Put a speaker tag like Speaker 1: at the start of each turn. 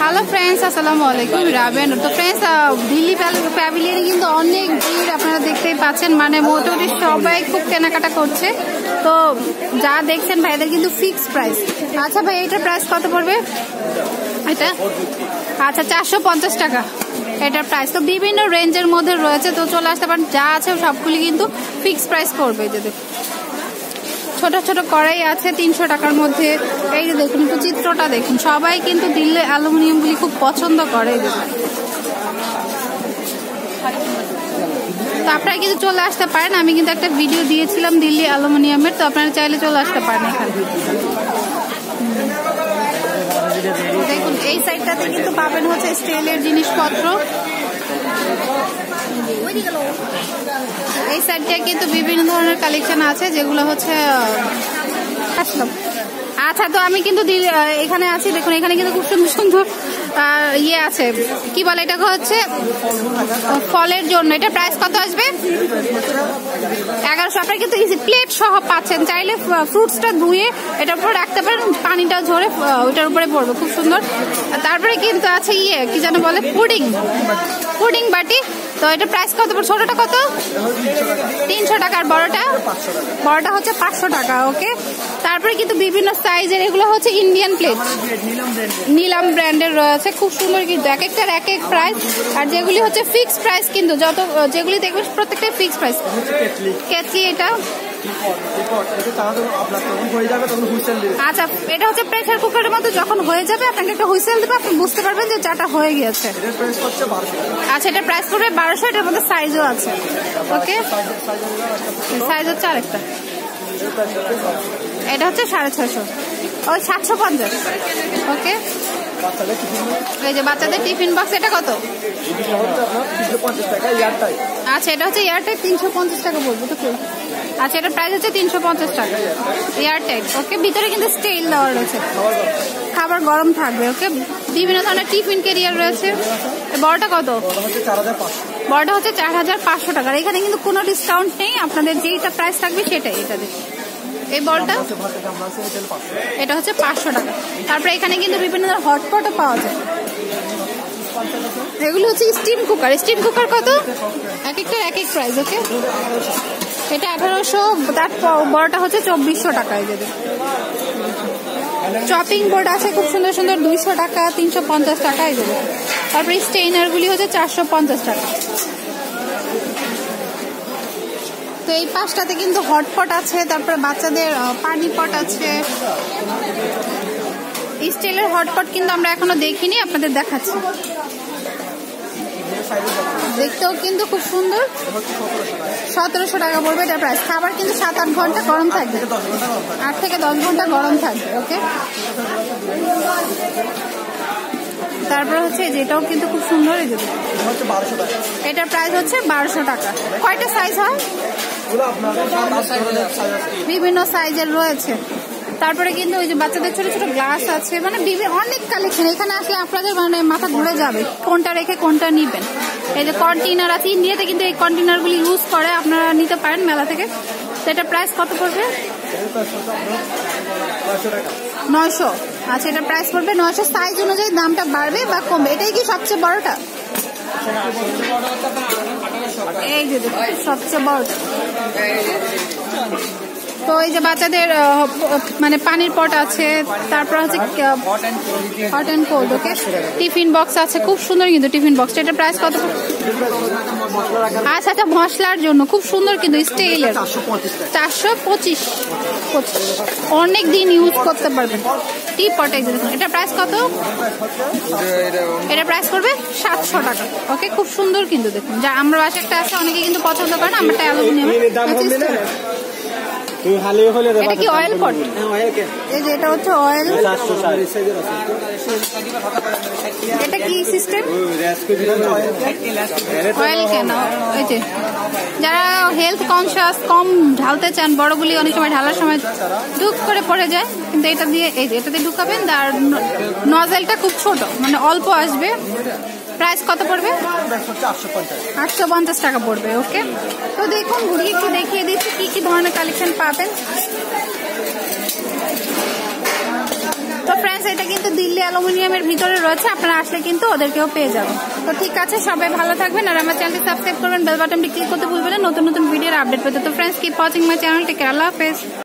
Speaker 1: Hello friends আসসালামু আলাইকুম রাবেন তো ফ্রেন্ডস দিল্লি প্যাভিলিয়নে কিন্তু অনেক ভিড় আপনারা দেখতেই পাচ্ছেন। মানে মোটামুটি সবাই খুব কেনাকাটা করছে। তো যা দেখছেন ভাইদের কিন্তু ফিক্স প্রাইস আচ্ছা ভাই এটার প্রাইস কত পড়বে? এটা? আচ্ছা চারশো পঞ্চাশ টাকা। এটার প্রাইস তো বিভিন্ন রেঞ্জের মধ্যে রয়েছে। তো চলে আসতে পারেন। যা আছে সবগুলি কিন্তু ফিক্স প্রাইস পড়বে যদি। ছোট ছোট কড়াই আছে, তিনশো টাকার মধ্যে। এই যে দেখুন, একটু চিত্রটা দেখুন। সবাই কিন্তু দিল্লি অ্যালুমিনিয়ামগুলি খুব পছন্দ করে। তো আপনারা কিন্তু চলে আসতে পারেন। আমি কিন্তু একটা ভিডিও দিয়েছিলাম দিল্লি অ্যালুমিনিয়ামের। তো আপনারা চাইলে চলে আসতে পারেন এখানে। দেখুন, এই সাইডটাতে কিন্তু পাবেন হচ্ছে স্টিলের জিনিসপত্র। এই সাইডটা কিন্তু বিভিন্ন ধরনের কালেকশন আছে, যেগুলো হচ্ছে আচ্ছা তো আমি কিন্তু এখানে আছি। দেখুন, এখানে কিন্তু খুব সুন্দর সুন্দর ইয়ে আছে। কি বলে এটাকে হচ্ছে? ফলের জন্য। এটা প্রাইস কত আসবে? এগারোশো। আপনারা কিন্তু প্লেট সহ পাচ্ছেন। চাইলে ফ্রুটসটা ধুয়ে এটার উপর রাখতে পারেন। পানিটা ঝরে ওইটার উপরে পড়বে। খুব সুন্দর। তারপরে কিন্তু আছে ইয়ে কি যেন বলে? পুডিং। পুডিং বাটি। তো এটা প্রাইস কত? ছোটটা কত? তিনশো টাকার বড়টা। বড়টা হচ্ছে পাঁচশো টাকা ওকে তারপরে কিন্তু বিভিন্ন সাইজের এগুলো হচ্ছে ইন্ডিয়ান প্লেট নিলাম ব্র্যান্ডের রয়েছে। খুব সুন্দর কিন্তু এক একটার এক এক প্রাইস আর যেগুলি হচ্ছে ফিক্সড প্রাইস কিন্তু, যত, যেগুলি দেখবেন প্রত্যেকটাই ফিক্সড প্রাইস কেটলি এটা। আচ্ছা এটা হচ্ছে প্রেসার কুকারের মতো যখন হয়ে যাবে, আপনাকে একটা হুইসেল দেবে, আপনি বুঝতে পারবেন যে চাটা হয়ে গিয়েছে। আচ্ছা এটা প্রাইস পড়বে বারোশো, এটার মধ্যে সাইজও আছে। ওকে? সাইজ হচ্ছে আরেকটা। এটা হচ্ছে সাড়ে ছয়শো। ওই সাতশো পঞ্চাশ। ওকে? যে বাচ্চাদের টিফিন এটা কত? আচ্ছা এটা হচ্ছে তিনশো পঞ্চাশ টাকা বলব আচ্ছা প্রাইস হচ্ছে তিনশো পঞ্চাশ টাকা। ওকে ভিতরে কিন্তু স্টিল দেওয়া রয়েছে। খাবার গরম থাকবে ওকে বিভিন্ন ধরনের টিফিন কেরিয়ার রয়েছে। বড়টা কত? বড়টা হচ্ছে চার হাজার পাঁচশো টাকা। এখানে কিন্তু কোনো ডিসকাউন্ট নেই। আপনাদের যেইটা প্রাইস থাকবে সেটাই, এটা এই বলটা? এটা হচ্ছে পাঁচশো টাকা। তারপরে এখানে কিন্তু বিভিন্ন ধরনের হটপটও পাওয়া যায়। এগুলো হচ্ছে স্টিম কুকার স্টিম কুকার কত? এক একটা, এক এক প্রাইস ওকে এটা আঠারোশো, তার বড়টা হচ্ছে চব্বিশশো টাকায় যদি চপিং বোর্ড আছে খুব সুন্দর সুন্দর, দুইশো টাকা, তিনশো পঞ্চাশ টাকায় দেবে তারপরে স্টেইনারগুলি হচ্ছে চারশো পঞ্চাশ টাকা। তো এই পাশটাতে কিন্তু হটপট আছে তারপরে বাচ্চাদের পানি পট আছে। স্টিলের হটপট কিন্তু আমরা এখনও দেখিনি আপনাদের দেখাচ্ছি। দেখতেও কিন্তু খুব সুন্দর। সতেরোশো টাকা পড়বে এটা প্রাইস খাবার কিন্তু সাত আট ঘণ্টা গরম থাকবে। আট থেকে দশ ঘণ্টা গরম থাকবে ওকে তারপর হচ্ছে যেটাও কিন্তু খুব সুন্দর এটার প্রাইস হচ্ছে বারোশো টাকা। কয়টা সাইজ হয়? বিভিন্ন সাইজের রয়েছে। তারপরে কিন্তু ওই যে বাচ্চাদের ছোট ছোট গ্লাস আছে মানে অনেক কালেকশন এখানে আসলে আপনাদের মানে মাথা ঘুরে যাবে কোনটা রেখে কোনটা নিবেন। এই যে কন্টেনার আছে ইন্ডিয়াতে কিন্তু এই কন্টেনারগুলি ইউজ করে আপনারা নিতে পারেন মেলা থেকে। তো এটা প্রাইস কত পড়বে? নয়শো। আচ্ছা এটা প্রাইস পড়বে নয়শো। সাইজ অনুযায়ী দামটা বাড়বে বা কমবে? এটাই কি সবচেয়ে বড়টা? এই যে সবচেয়ে বড়টা তো এই যে বাচ্চাদের মানে পানির পট আছে, তারপর হচ্ছে hot and cold okay tiffin box আছে, খুব সুন্দর কিন্তু টিফিন বক্স এটা প্রাইস কত? আচ্ছা আচ্ছা মশলার জন্য, খুব সুন্দর কিন্তু স্টিলের চারশো পঁচিশ পঁচিশ। অনেক দিন ইউজ করতে পারবেন। টি পটে এটা প্রাইস কত? এটা প্রাইস করবে সাতশো টাকা ওকে খুব সুন্দর কিন্তু দেখুন। যা, আমরা বাসে একটা আছে, অনেকে কিন্তু পছন্দ করে না, আমরা অ্যালুমিনিয়াম এটা কি অয়েল পট এই যে এটা হচ্ছে অয়েল এটা কি সিস্টেম অয়েল কেন এই যে। যারা হেলথ কনসিয়াস কম ঢালতে চান বড়গুলি অনেক সময় ঢালার সময় দুঃখ করে পড়ে যায় কিন্তু এটা দিয়ে এই যে এটা দিয়ে ঢুকাবেন আর নজেলটা খুব ছোট মানে অল্প আসবে। প্রাইস কত পড়বে? আটশো পঞ্চাশ টাকা পড়বে, ওকে। তো দেখুন, ঘুরিয়ে একটু দেখিয়ে দিচ্ছি, কি কি ধরনের কালেকশন পাবেন। তো ফ্রেন্ডস এটা কিন্তু দিল্লি অ্যালুমিনিয়ামের ভিতরে রয়েছে, আপনারা আসলে কিন্তু ওদেরকেও পেয়ে যাবেন। তো ঠিক আছে, সবাই ভালো থাকবেন, আর আমার চ্যানেলটি সাবস্ক্রাইব করবেন বেল বাটনটি ক্লিক করতে ভুলবেন নতুন নতুন ভিডিওর আপডেট পেতে। তো friends keep watching my channel take আল্লাহ হাফেজ।